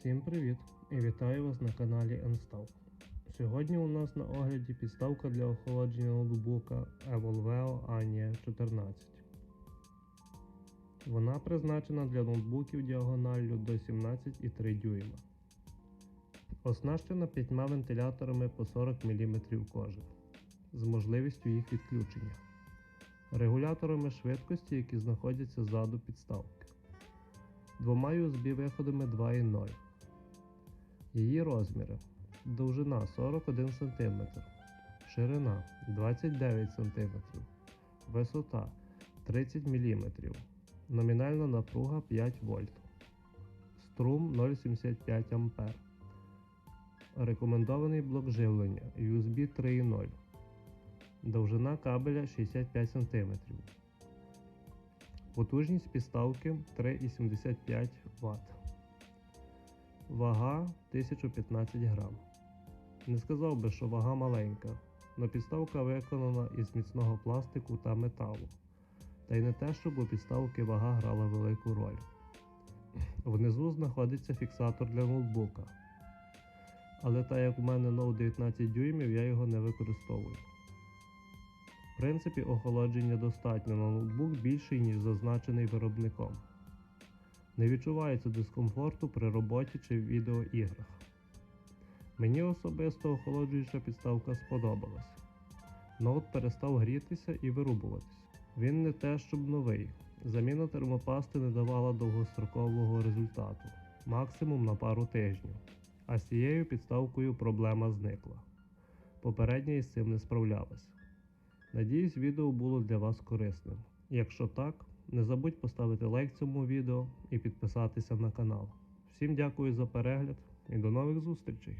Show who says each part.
Speaker 1: Всім привіт і вітаю вас на каналі Enstav. Сьогодні у нас на огляді підставка для охолодження ноутбука Evolveo Ania 14. Вона призначена для ноутбуків діагоналлю до 17,3 дюйма. Оснащена п'ятьма вентиляторами по 40 мм кожен з можливістю їх відключення, регуляторами швидкості, які знаходяться ззаду підставки, двома USB виходами 2.0. Її розміри довжина 41 см, ширина 29 см, висота 30 мм, номінальна напруга 5 В, струм 0,75 А. Рекомендований блок живлення USB 3.0. Довжина кабеля 65 см. Потужність підставки 3,75 Вт. Вага 1015 грам. Не сказав би, що вага маленька, але підставка виконана із міцного пластику та металу. Та й не те, щоб у підставки вага грала велику роль. Внизу знаходиться фіксатор для ноутбука. Але так як у мене ноут 19 дюймів, я його не використовую. В принципі, охолодження достатньо на ноутбук більший, ніж зазначений виробником. Не відчувається дискомфорту при роботі чи відеоіграх. Мені особисто охолоджуюча підставка сподобалась. Ноут перестав грітися і вирубуватись. Він не те, щоб новий. Заміна термопасти не давала довгострокового результату, максимум на пару тижнів. А з цією підставкою проблема зникла. Попередня із цим не справлялась. Надіюсь, відео було для вас корисним. Якщо так, не забудь поставити лайк цьому відео і підписатися на канал. Всім дякую за перегляд і до нових зустрічей!